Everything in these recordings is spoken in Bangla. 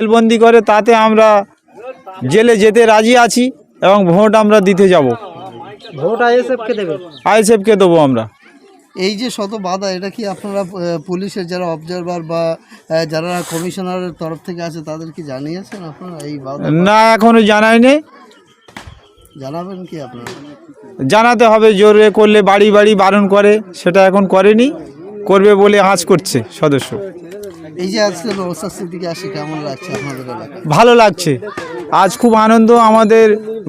জেলবন্দি করে তাতে আমরা জেলে যেতে রাজি আছি এবং ভোট আমরা দিতে যাব। ভোট আইএসএফকে দেবে? আইএসএফকে দেবো আমরা। এই যে শত বাধা এটা কি আপনারা পুলিশের যারা অবজারভার বা যারা কমিশনারের তরফ থেকে আছে তাদের কি জানিয়েছেন আপনারা এই বাধা? না এখনও জানায়নি। জানাবেন কি আপনারা? জানাতে হবে জোরে করলে বাড়ি বাড়ি বারণ করে সেটা এখন করেনি। করবে বলে আঁচ করছে সদস্য। ভালো লাগছে। আজ খুব আনন্দ, আমাদের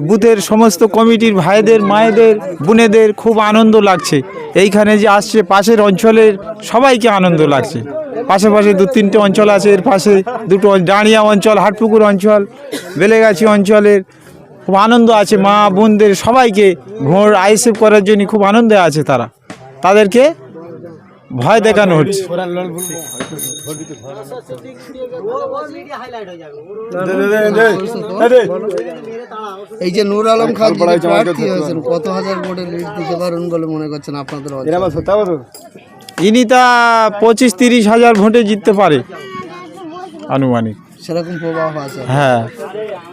বুথের সমস্ত কমিটির ভাইদের, মায়েদের, বোনেদের খুব আনন্দ লাগছে। এইখানে যে আসছে, পাশের অঞ্চলের সবাইকে আনন্দ লাগছে। পাশে পাশে দু তিনটে অঞ্চল আছে, এর পাশে দুটো ডাঁড়িয়া অঞ্চল, হাটপুকুর অঞ্চল, বেলেগাছি অঞ্চলের খুব আনন্দ আছে। মা, বোনদের সবাইকে ভোট আইসেফ করার জন্য খুব আনন্দে আছে তারা। তাদেরকে ভয় দেখানো হচ্ছে। এই যে নূর আলম খান প্রার্থী হয়েছেন কত হাজার ভোটে লিড দিতে পারেন বলে মনে করছেন আপনাদের ইনি তা পঁচিশ তিরিশ হাজার ভোটে জিততে পারে আনুমানিক। সেরকম প্রভাব আছে। হ্যাঁ।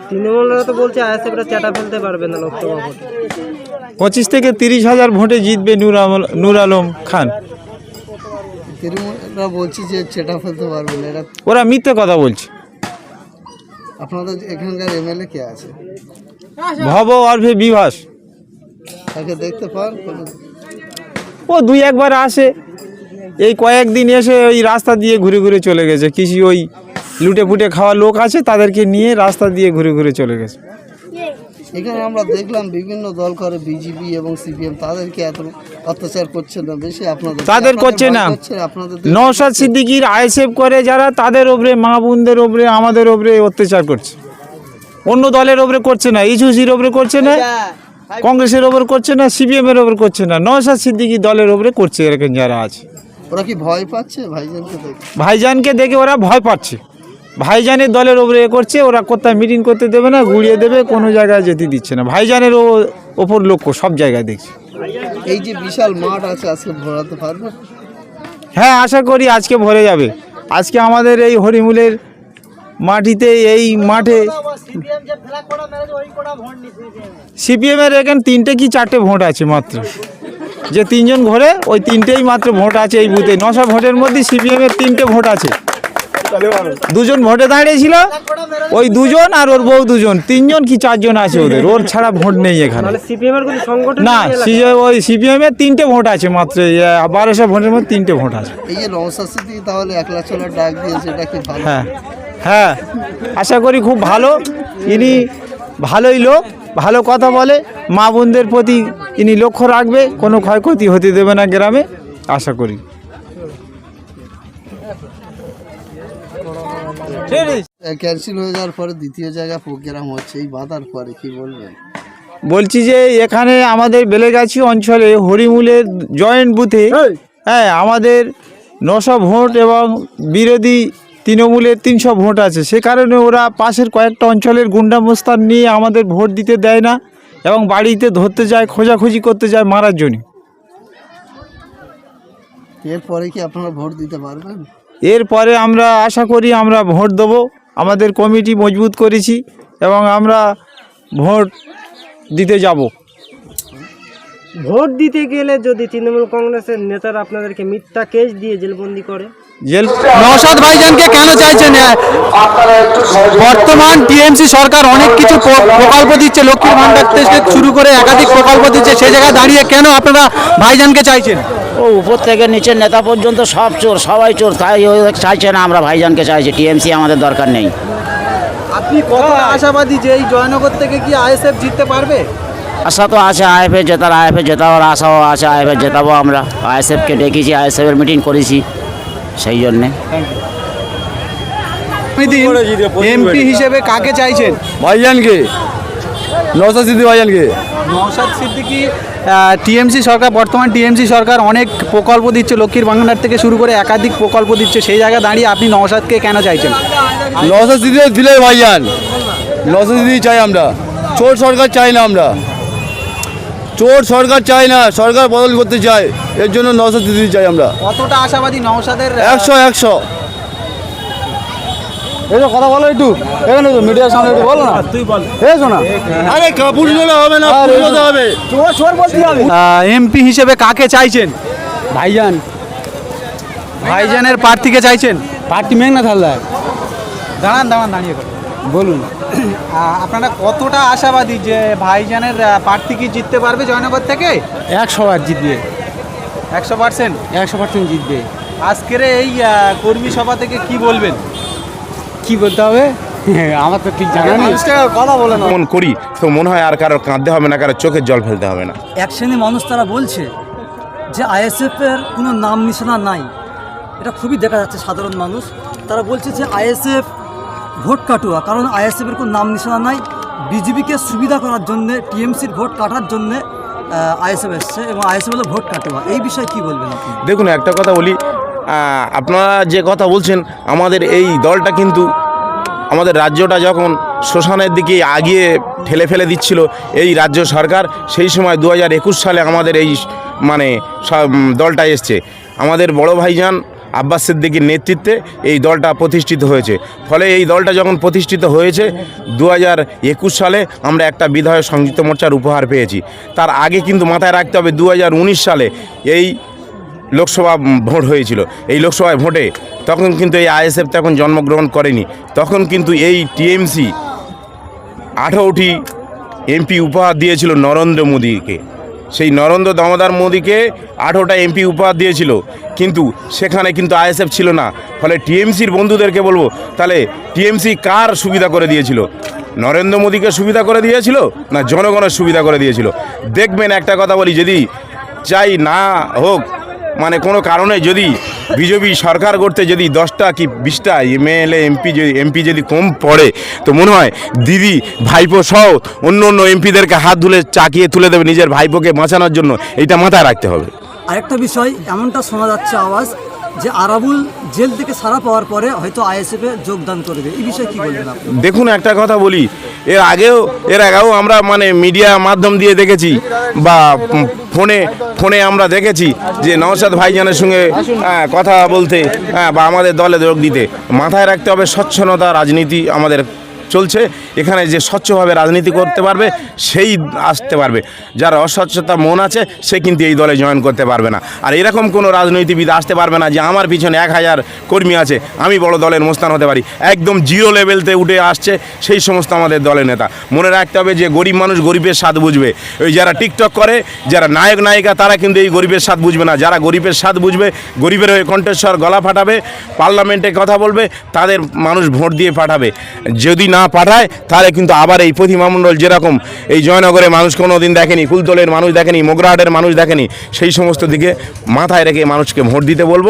তৃণমূলরা তো বলছে আইএসএফরা চাটা ফেলতে পারবে না লোকসভা ভোটে। পঁচিশ থেকে তিরিশ হাজার ভোটে জিতবে নূর আলম খান। তৃণমূলরা বলছি যে ফেলতে পারবেন এরা ওরা মিথ্যে কথা বলছে। আপনাদের এখানকার এমএলএ কে আছে? ভব অর্ভে বিভাস। তাকে দেখতে পান? ও দুই একবার আসে। এই কয়েকদিন এসে ওই রাস্তা দিয়ে ঘুরে ঘুরে চলে গেছে। কিছু ওই লুটে ফুটে খাওয়া লোক আছে তাদেরকে নিয়ে রাস্তা দিয়ে ঘুরে ঘুরে চলে গেছে। এখানে আমরা দেখলাম বিভিন্ন দল করে বিজেপি এবং সিপিএম তাদেরকে এত অত্যাচার করছে না বেশি আপনাদের তাদের করছে না। আপনাদের নওশাদ সিদ্দিকির আইএসএফ করে যারা তাদের ওপরে মা বোনদের ওপরে আমাদের ওপরে অত্যাচার করছে। অন্য দলের ওপরে করছে না ইস্যুসির ওপরে করছে না কংগ্রেসের ওপর করছে না সিপিএম এর ওপর করছে না। নওশাদ সিদ্দিকি দলের ওপরে করছে এরকম যারা আছে। ওরা কি ভয় পাচ্ছে? ভাইজানকে দেখে। ভাইজানকে দেখে ওরা ভয় পাচ্ছে। ভাইজানের দলের ওপরে এ করছে ওরা কোথায় মিটিং করতে দেবে না গুড়িয়ে দেবে কোনো জায়গায় যেতে দিচ্ছে না। ভাইজানের ও- ওপর লক্ষ্য সব জায়গায় দেখছি। এই যে বিশাল মাঠ আছে আজকে ভরাতে পারবে? হ্যাঁ আশা করি আজকে ভরে যাবে। আজকে আমাদের এই হরিমুলের মাটিতে এই মাঠে সিপিএমের এখানে তিনটে কি চারটে ভোট আছে মাত্র? যে তিনজন ঘরে ওই তিনটেই মাত্র ভোট আছে এই বুথে। নশো ভোটের মধ্যে সিপিএমের তিনটে ভোট আছে। দুজন ভোটে দাঁড়িয়েছিল ওই দুজন আর ওর বউ দুজন। তিনজন কি চারজন আছে ওদের? ওর ছাড়া ভোট নেই এখানে। তাহলে সিপিএম এর না ওই সিপিএমের তিনটে ভোট আছে মাত্র বারোশো ভোটের মধ্যে তিনটে ভোট আছে। এই যে তাহলে একলা চলার ডাক দিয়েছে এটা কি হ্যাঁ হ্যাঁ আশা করি খুব ভালো। ইনি ভালোই লোক ভালো কথা বলে মা বোনদের প্রতি ইনি লক্ষ্য রাখবে কোনো ক্ষয়ক্ষতি হতে দেবে না গ্রামে আশা করি। ক্যান্সেল হয়ে যাওয়ার পরে দ্বিতীয় জায়গা প্রোগ্রাম হচ্ছে এই বাধার পরে কি বলবেন বলছি যে এখানে আমাদের বেলেগাছি অঞ্চলে হরিমূলের জয়েন্ট বুথে হ্যাঁ আমাদের নশো ভোট এবং বিরোধী তৃণমূলের তিনশো ভোট আছে। সে কারণে ওরা পাশের কয়েকটা অঞ্চলের গুন্ডা মোস্তান নিয়ে আমাদের ভোট দিতে দেয় না এবং বাড়িতে ধরতে যায় খোঁজাখুঁজি করতে যায় মারার জন্য। এরপরে কি আপনারা ভোট দিতে পারবেন? এরপরে আমরা আশা করি আমরা ভোট দেবো। আমাদের কমিটি মজবুত করেছি এবং আমরা ভোট দিতে যাব। ভোট দিতে গেলে যদি তৃণমূল কংগ্রেসের নেতারা আপনাদেরকে মিথ্যা কেস দিয়ে জেলবন্দি করে? জেল নওশাদ ভাইজানকে কেন চাইছেন? বর্তমান টিএমসি সরকার অনেক কিছু প্রকল্প দিচ্ছে লক্ষ্মীর ভান্ডার থেকে শুরু করে একাধিক প্রকল্প দিচ্ছে সেই জায়গায় দাঁড়িয়ে কেন আপনারা ভাইজানকে চাইছেন? ও উপর থেকে নিচের নেতা পর্যন্ত সব চোর সবাই চোর তাই চাইছে না আমরা ভাইজানকে চাইছি টিএমসি আমাদের দরকার নেই। আপনি কতটা আশাবাদী যে এই জয়নগর থেকে কি আইএসএফ জিততে পারবে? আশা তো আছে আইএফএ জেতার আইএফএ জেতাবার আশাও আছে আইএফএ জেতাবো আমরা। আইএসএফকে ডেকেছি আইএসএফের মিটিং করেছি সেই জন্যে। এমপি হিসেবে কাকে চাইছেন? ভাইজানকে নওসাদ সিদ্দিক ভাইজানকে। নওশাদ সিদ্দিকি টিএমসি সরকার বর্তমান টিএমসি সরকার অনেক প্রকল্প দিচ্ছে লক্ষ্মীর ভান্ডার থেকে শুরু করে একাধিক প্রকল্প দিচ্ছে সেই জায়গায় দাঁড়িয়ে আপনি নওশাদকে কেন চাইছেন? নওসাদ সিদ্দিক দিলে ভাইজান। নওসাদ সিদ্দিক চাই আমরা। চোর সরকার চাই না আমরা। চোর সরকার চাই না সরকার বদল করতে চাই এর জন্য নওসাদ সিদ্দিক চাই আমরা। কতটা আশাবাদী নওশাদের একশো একশো। এই কথা বলো একটু। এখানে তো মিডিয়ার সামনে একটু বলো না। তুই বল। এই শোনা। আরে কাপুরুষ হলে হবে না হবে। এমপি হিসেবে কাকে চাইছেন? ভাইজান। ভাইজানের প্রার্থীকে চাইছেন? পার্টি মেঘনা থালদার দাঁড়ান দাঁড়ান দাঁড়িয়ে বলুন। আপনারা কতটা আশাবাদী যে ভাইজানের প্রার্থী কি জিততে পারবে জয়নগর থেকে? একশো বার জিতবে। একশো পার্সেন্ট? একশো পার্সেন্ট জিতবে। আজকের এই কর্মী সভা থেকে কি বলবেন? কি বলতে হবে? আমার তো ঠিক জানা নেই। কথা বলে না। মন করি তো মনে হয় আর কারোর কাঁদতে হবে না কারও চোখের জল ফেলতে হবে না। এক শ্রেণির মানুষ তারা বলছে যে আইএসএফের কোনো নাম নিশানা নাই। এটা খুবই দেখা যাচ্ছে সাধারণ মানুষ। তারা বলছে যে আইএসএফ ভোট কাটুয়া কারণ আইএসএফের কোনো নাম নিশানা নাই। বিজেপিকে সুবিধা করার জন্যে টিএমসির ভোট কাটার জন্যে আইএসএফ এসছে এবং আইএসএফ হলো ভোট কাটুয়া। এই বিষয়ে কি বলবেন আপনি? দেখুন একটা কথা বলি আপনারা যে কথা বলছেন আমাদের এই দলটা কিন্তু আমাদের রাজ্যটা যখন শোষণের দিকে আগিয়ে ঠেলে ফেলে দিচ্ছিল এই রাজ্য সরকার, সেই সময় দু হাজার একুশ সালে আমাদের এই মানে দলটা এসছে। আমাদের বড় ভাইজান আব্বাস সিদ্দিকির নেতৃত্বে এই দলটা প্রতিষ্ঠিত হয়েছে। ফলে এই দলটা যখন প্রতিষ্ঠিত হয়েছে, দু হাজার একুশ সালে আমরা একটা বিধায়ক সংযুক্ত মোর্চার উপহার পেয়েছি। তার আগে কিন্তু মাথায় রাখতে হবে, দু হাজার উনিশ সালে এই লোকসভা ভোট হয়েছিল। এই লোকসভায় ভোটে তখন কিন্তু এই আইএসএফ তখন জন্মগ্রহণ করেনি। তখন কিন্তু এই টিএমসি আঠারোটি এমপি উপহার দিয়েছিল নরেন্দ্র মোদীকে। সেই নরেন্দ্র দামোদর মোদীকে আঠেরোটা এমপি উপহার দিয়েছিল। কিন্তু সেখানে কিন্তু আইএসএফ ছিল না। ফলে টিএমসির বন্ধুদেরকে বলব, তাহলে টিএমসি কার সুবিধা করে দিয়েছিল? নরেন্দ্র মোদীকে সুবিধা করে দিয়েছিল না জনগণের সুবিধা করে দিয়েছিল? দেখবেন একটা কথা বলি, যদি চাই না হোক মানে কোনো কারণে যদি বিজেপি সরকার করতে যদি দশটা কি বিশটা এমএলএ, এমপি যদি এমপি যদি কম পড়ে, তো মনে হয় দিদি, ভাইপো সহ অন্য অন্য এমপিদেরকে হাত ধুলে চাকিয়ে তুলে দেবে নিজের ভাইপোকে বাঁচানোর জন্য। এটা মাথায় রাখতে হবে। আরেকটা বিষয়, এমনটা শোনা যাচ্ছে আওয়াজ যে আরাবুল জেল থেকে সারা পাওয়ার পরে হয়তো আইএসএফে যোগদান করবে। এই বিষয়ে কি বলবেন দেখুন একটা কথা বলি। এর আগেও এর আগেও আমরা মানে মিডিয়া মাধ্যম দিয়ে দেখেছি বা ফোনে ফোনে আমরা দেখেছি যে নওশাদ ভাইজানের সঙ্গে হ্যাঁ, কথা বলতে হ্যাঁ, বা আমাদের দলে যোগ দিতে মাথায় রাখতে হবে স্বচ্ছনতা রাজনীতি আমাদের চলছে, এখানে যে স্বচ্ছভাবে রাজনীতি করতে পারবে, সেই আসতে পারবে। যার অস্বচ্ছতা মন আছে, সে কিন্তু এই দলে জয়েন করতে পারবে না। আর এরকম কোনো রাজনীতিবিদ আসতে পারবে না যে, আমার পিছনে এক হাজার কর্মী আছে, আমি বড় দলের মোস্তান হতে পারি। একদম জিরো লেভেলতে উঠে আসছে সেই সমস্ত আমাদের দলের নেতা। মনে রাখতে হবে যে, গরিব মানুষ গরিবের স্বাদ বুঝবে। ওই যারা টিকটক করে, যারা নায়ক, নায়িকা, তারা কিন্তু এই গরিবের স্বাদ বুঝবে না। যারা গরিবের স্বাদ বুঝবে, গরিবের হয়ে কণ্ঠস্বর গলা ফাটাবে, পার্লামেন্টে কথা বলবে, তাদের মানুষ ভোট দিয়ে পাঠাবে। যদি না পাঠায়, তাহলে কিন্তু আবার এই প্রতিমা মণ্ডল যেরকম এই জয়নগরে মানুষ কোনো দিন দেখেনি কুলতলের মানুষ দেখেনি, মোগরাহাটের মানুষ দেখেনি, সেই সমস্ত দিকে মাথায় রেখে মানুষকে ভোট দিতে বলব।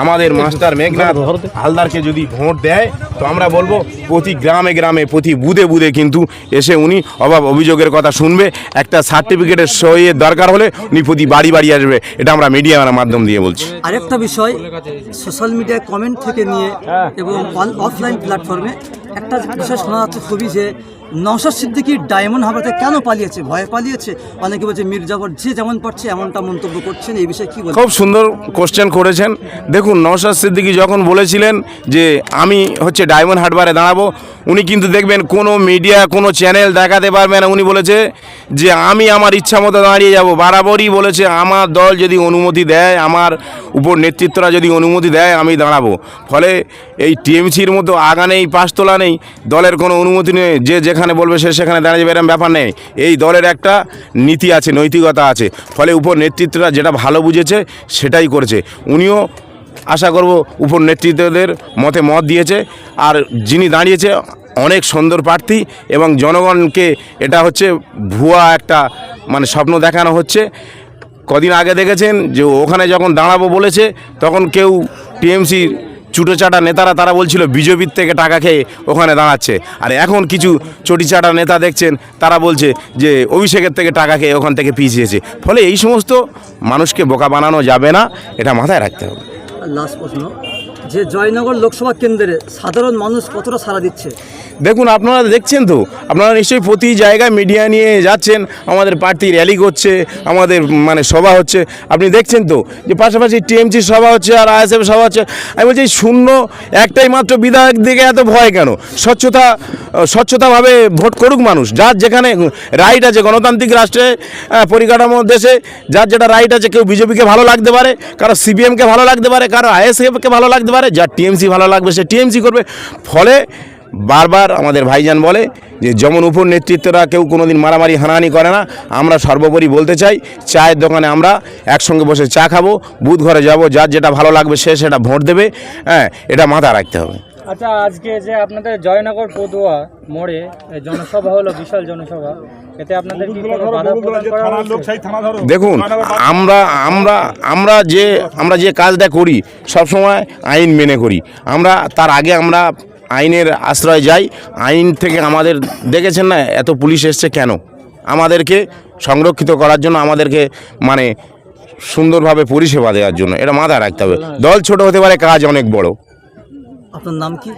আমাদের মাস্টার মেঘনাথ হালদারকে যদি ভোট দেয় তো আমরা বলব প্রতি গ্রামে গ্রামে প্রতি বুধে বুধে কিন্তু এসে উনি অভাব অভিযোগের কথা শুনবে। একটা সার্টিফিকেটের সইয়ের দরকার হলে উনি প্রতি বাড়ি বাড়ি আসবে। এটা আমরা মিডিয়ার মাধ্যম দিয়ে বলছি। আরেকটা বিষয় সোশ্যাল মিডিয়ায় কমেন্ট থেকে নিয়ে এবং অফলাইন প্ল্যাটফর্মে একটা বিষয় শোনা যাচ্ছে খুবই যে নওশাদ সিদ্দিকি ডায়মন্ড হারবারতে কেন পালিয়েছে? ভয়ে পালিয়েছে? অনেকে বলছে মির্জাফর যে যেমন পারছে, এমনটা মন্তব্য করছেন। এই বিষয়ে কি বলবেন? খুব সুন্দর কোশ্চেন করেছেন। দেখুন, নওশাদ সিদ্দিকী যখন বলেছিলেন যে, আমি হচ্ছে ডায়মন্ড হাটবারে দাঁড়াবো, উনি কিন্তু দেখবেন কোনো মিডিয়া কোনো চ্যানেল দেখাতে পারবে না। উনি বলেছে যে, আমি আমার ইচ্ছা মতো দাঁড়িয়ে যাব। বরাবরই বলেছে, আমার দল যদি অনুমতি দেয়, আমার উপর নেতৃত্বরা যদি অনুমতি দেয়, আমি দাঁড়াবো। ফলে এই টিএমসির মতো আগা নেই, পাঁচতলা নেই, দলের কোনো অনুমতি নেই। যে যেখানে বলবে সে সেখানে দাঁড়িয়ে যাবে, এরম ব্যাপার নেই। এই দলের একটা নীতি আছে, নৈতিকতা আছে। ফলে উপর নেতৃত্বরা যেটা ভালো বুঝেছে, সেটাই করেছে। উনিও আশা করব উপর নেতৃত্বদের মতে মত দিয়েছে। আর যিনি দাঁড়িয়েছে, অনেক সুন্দর প্রার্থী এবং জনগণকে এটা হচ্ছে ভুয়া একটা মানে স্বপ্ন দেখানো হচ্ছে। কদিন আগে দেখেছেন যে ওখানে যখন দাঁড়াবো বলেছে, তখন কেউ টিএমসির চুটোচাটা নেতারা, তারা বলছিল বিজেপির থেকে টাকা খেয়ে ওখানে দাঁড়াচ্ছে। আর এখন কিছু চটিচাটা নেতা দেখছেন, তারা বলছে যে অভিষেকের থেকে টাকা খেয়ে ওখান থেকে পিছিয়েছে ফলে এই সমস্ত মানুষকে বোকা বানানো যাবে না, এটা মাথায় রাখতে হবে। লাস্ট প্রশ্ন। যে জয়নগর লোকসভা কেন্দ্রে সাধারণ মানুষ কতটা সাড়া দিচ্ছে? দেখুন, আপনারা দেখছেন তো, আপনারা নিশ্চয়ই প্রতি জায়গায় মিডিয়া নিয়ে যাচ্ছেন, আমাদের পার্টি র্যালি করছে, আমাদের মানে সভা হচ্ছে। আপনি দেখছেন তো, যে পাশাপাশি টিএমসি সভা হচ্ছে আর আইএসএফ সভা হচ্ছে। আমি বলছি, শূন্য, একটাই মাত্র বিধায়ক দিকে এত ভয় কেন? স্বচ্ছতা স্বচ্ছতাভাবে ভোট করুক মানুষ। যার যেখানে রাইট আছে, গণতান্ত্রিক রাষ্ট্রে পরিকাঠামো দেশে, যার যেটা রাইট আছে, কেউ বিজেপিকে ভালো লাগতে পারে, কারও সিপিএমকে ভালো লাগতে পারে, কারও আইএসএফকে ভালো লাগতে পারে যার টিএমসি ভালো লাগবে, সে টিএমসি করবে। ফলে বারবার আমাদের ভাইজান বলে যে, যেমন উপর নেতৃত্বরা কেউ কোনো দিন মারামারি, হানাহানি করে না। আমরা সর্বোপরি বলতে চাই, চায়ের দোকানে আমরা একসঙ্গে বসে চা খাব বুধ ঘরে যাব, যার যেটা ভালো লাগবে সে সেটা ভোট দেবে। হ্যাঁ এটা মাথা রাখতে হবে। আচ্ছা আজকে যে আপনাদের জয়নগর পদুয়া মোড়ে জনসভা হলো বিশাল জনসভা এতে আপনাদের কি কোনো বাধা প্রদান করা হয়েছে? দেখুন আমরা আমরা আমরা যে আমরা যে কাজটা করি সব সময় আইন মেনে করি। আমরা তার আগে আমরা আইনের আশ্রয় যাই। আইন থেকে আমাদের দেখেছেন না এত পুলিশ এসছে কেন? আমাদেরকে সংরক্ষিত করার জন্য আমাদেরকে মানে সুন্দরভাবে পরিষেবা দেওয়ার জন্য। এটা মাথায় রাখতে হবে। দল ছোট হতে পারে কাজ অনেক বড়। আপনার নাম কি?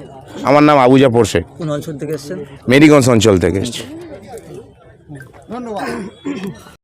আমার নাম আবুজা পড়ছে কোন অঞ্চল থেকে এসেছেন? মেরিগঞ্জ অঞ্চল থেকে এসছি।